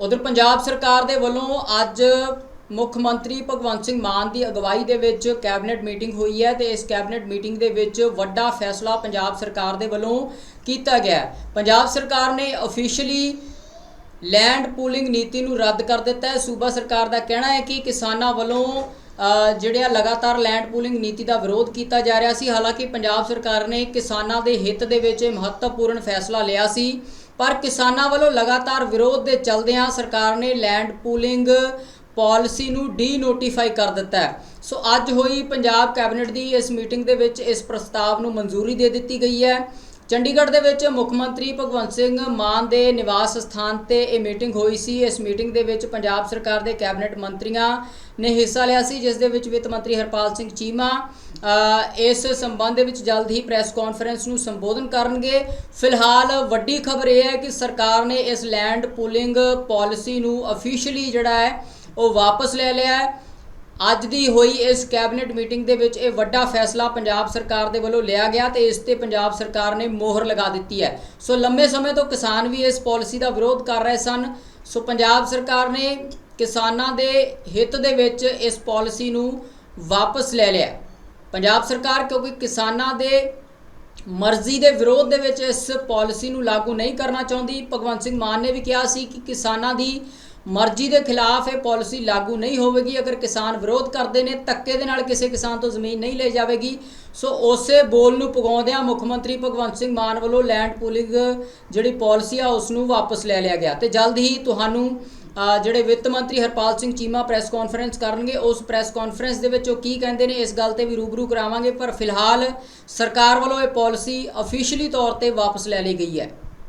ਉਧਰ ਪੰਜਾਬ ਸਰਕਾਰ ਦੇ ਵੱਲੋਂ ਅੱਜ ਮੁੱਖ ਮੰਤਰੀ ਭਗਵੰਤ ਸਿੰਘ ਮਾਨ ਦੀ ਅਗਵਾਈ ਦੇ ਵਿੱਚ ਕੈਬਨਿਟ ਮੀਟਿੰਗ ਹੋਈ ਹੈ ਤੇ ਇਸ ਕੈਬਨਿਟ ਮੀਟਿੰਗ ਦੇ ਵਿੱਚ ਵੱਡਾ ਫੈਸਲਾ ਪੰਜਾਬ ਸਰਕਾਰ ਦੇ ਵੱਲੋਂ ਕੀਤਾ ਗਿਆ ਪੰਜਾਬ ਸਰਕਾਰ ਨੇ ਅਫੀਸ਼ੀਅਲੀ ਲੈਂਡ ਪੂਲਿੰਗ ਨੀਤੀ ਨੂੰ ਰੱਦ ਕਰ ਦਿੱਤਾ ਹੈ। ਸੂਬਾ ਸਰਕਾਰ ਦਾ ਕਹਿਣਾ ਹੈ ਕਿ ਕਿਸਾਨਾਂ ਵੱਲੋਂ ਅ, ਜਿਹੜੇ ਆ ਲਗਾਤਾਰ ਲੈਂਡ ਪੂਲਿੰਗ ਨੀਤੀ ਦਾ ਵਿਰੋਧ ਕੀਤਾ ਜਾ ਰਿਹਾ ਸੀ। ਹਾਲਾਂਕਿ ਪੰਜਾਬ ਸਰਕਾਰ ਨੇ ਕਿਸਾਨਾਂ ਦੇ ਹਿੱਤ ਦੇ ਵਿੱਚ ਮਹੱਤਵਪੂਰਨ ਫੈਸਲਾ ਲਿਆ ਸੀ। ਪਰ ਕਿਸਾਨਾਂ ਵੱਲੋਂ ਲਗਾਤਾਰ ਵਿਰੋਧ ਦੇ ਚਲਦਿਆਂ ਸਰਕਾਰ ਨੇ ਲੈਂਡ ਪੂਲਿੰਗ ਪਾਲਿਸੀ ਨੂੰ ਡੀ ਨੋਟੀਫਾਈ ਕਰ ਦਿੱਤਾ ਹੈ। ਸੋ ਅੱਜ ਹੋਈ ਪੰਜਾਬ ਕੈਬਨਿਟ ਦੀ ਇਸ ਮੀਟਿੰਗ ਦੇ ਵਿੱਚ ਇਸ ਪ੍ਰਸਤਾਵ ਨੂੰ ਮਨਜ਼ੂਰੀ ਦੇ ਦਿੱਤੀ ਗਈ ਹੈ। ਚੰਡੀਗੜ੍ਹ ਦੇ ਵਿੱਚ ਮੁੱਖ ਮੰਤਰੀ ਭਗਵੰਤ ਸਿੰਘ ਮਾਨ ਦੇ ਨਿਵਾਸ ਸਥਾਨ ਤੇ ਇਹ ਮੀਟਿੰਗ ਹੋਈ ਸੀ। ਇਸ ਮੀਟਿੰਗ ਦੇ ਵਿੱਚ ਪੰਜਾਬ ਸਰਕਾਰ ਦੇ ਕੈਬਨਿਟ ਮੰਤਰੀਆਂ ਨੇ ਹਿੱਸਾ ਲਿਆ ਸੀ, ਜਿਸ ਦੇ ਵਿੱਚ ਵਿੱਤ ਮੰਤਰੀ ਹਰਪਾਲ ਸਿੰਘ ਚੀਮਾ ਇਸ ਸੰਬੰਧ ਵਿੱਚ ਜਲਦ ਹੀ ਪ੍ਰੈਸ ਕਾਨਫਰੰਸ ਨੂੰ ਸੰਬੋਧਨ ਕਰਨਗੇ। ਫਿਲਹਾਲ ਵੱਡੀ ਖਬਰ ਇਹ ਹੈ ਕਿ ਸਰਕਾਰ ਨੇ ਇਸ ਲੈਂਡ ਪੂਲਿੰਗ ਪਾਲਿਸੀ ਨੂੰ ਅਫੀਸ਼ੀਅਲੀ ਜਿਹੜਾ ਹੈ, ਉਹ ਵਾਪਸ ਲੈ ਲਿਆ ਹੈ। ਅੱਜ ਦੀ ਹੋਈ ਇਸ ਕੈਬਨਿਟ ਮੀਟਿੰਗ ਦੇ ਵਿੱਚ ਇਹ ਵੱਡਾ ਫੈਸਲਾ ਪੰਜਾਬ ਸਰਕਾਰ ਦੇ ਵੱਲੋਂ ਲਿਆ ਗਿਆ ਤੇ ਇਸ ਤੇ ਪੰਜਾਬ ਸਰਕਾਰ ਨੇ ਮੋਹਰ ਲਗਾ ਦਿੱਤੀ ਹੈ। ਸੋ ਲੰਮੇ ਸਮੇਂ ਤੋਂ ਕਿਸਾਨ ਵੀ ਇਸ ਪਾਲਿਸੀ ਦਾ ਵਿਰੋਧ ਕਰ ਰਹੇ ਸਨ। ਸੋ ਪੰਜਾਬ ਸਰਕਾਰ ਨੇ ਕਿਸਾਨਾਂ ਦੇ ਹਿੱਤ ਦੇ ਵਿੱਚ ਇਸ ਪਾਲਿਸੀ ਨੂੰ ਵਾਪਸ ਲੈ ਲਿਆ। ਪੰਜਾਬ ਸਰਕਾਰ ਕਿਉਂਕਿ ਕਿਸਾਨਾਂ ਦੇ ਮਰਜ਼ੀ ਦੇ ਵਿਰੋਧ ਦੇ ਵਿੱਚ ਇਸ ਪਾਲਿਸੀ ਨੂੰ ਲਾਗੂ ਨਹੀਂ ਕਰਨਾ ਚਾਹੁੰਦੀ, ਭਗਵੰਤ ਸਿੰਘ ਮਾਨ ਨੇ ਵੀ ਕਿਹਾ ਸੀ ਕਿ ਕਿਸਾਨਾਂ ਦੀ ਮਰਜ਼ੀ ਦੇ ਖਿਲਾਫ ਇਹ ਪਾਲਿਸੀ ਲਾਗੂ ਨਹੀਂ ਹੋਵੇਗੀ। ਅਗਰ ਕਿਸਾਨ ਵਿਰੋਧ ਕਰਦੇ ਨੇ, ਧੱਕੇ ਦੇ ਨਾਲ ਕਿਸੇ ਕਿਸਾਨ ਤੋਂ ਜ਼ਮੀਨ ਨਹੀਂ ਲਈ ਜਾਵੇਗੀ। ਸੋ ਉਸੇ ਬੋਲ ਨੂੰ ਪਗਾਉਂਦਿਆਂ ਮੁੱਖ ਮੰਤਰੀ ਭਗਵੰਤ ਸਿੰਘ ਮਾਨ ਵੱਲੋਂ ਲੈਂਡ ਪੂਲਿੰਗ ਜਿਹੜੀ ਪਾਲਿਸੀ ਆ ਉਸ ਨੂੰ ਵਾਪਸ ਲੈ ਲਿਆ ਗਿਆ। ਤੇ ਜਲਦ ਹੀ ਤੁਹਾਨੂੰ ਜਿਹੜੇ ਵਿੱਤ ਮੰਤਰੀ ਹਰਪਾਲ ਸਿੰਘ ਚੀਮਾ ਪ੍ਰੈਸ ਕਾਨਫਰੰਸ ਕਰਨਗੇ, ਉਸ ਪ੍ਰੈਸ ਕਾਨਫਰੰਸ ਦੇ ਵਿੱਚ ਉਹ ਕੀ ਕਹਿੰਦੇ ਨੇ, ਇਸ ਗੱਲ ਤੇ ਵੀ ਰੂਬਰੂ ਕਰਾਵਾਂਗੇ। ਪਰ ਫਿਲਹਾਲ ਸਰਕਾਰ ਵੱਲੋਂ ਇਹ ਪਾਲਿਸੀ ਅਫੀਸ਼ੀਅਲੀ ਤੌਰ ਤੇ ਵਾਪਸ ਲੈ ਲਈ ਗਈ ਹੈ।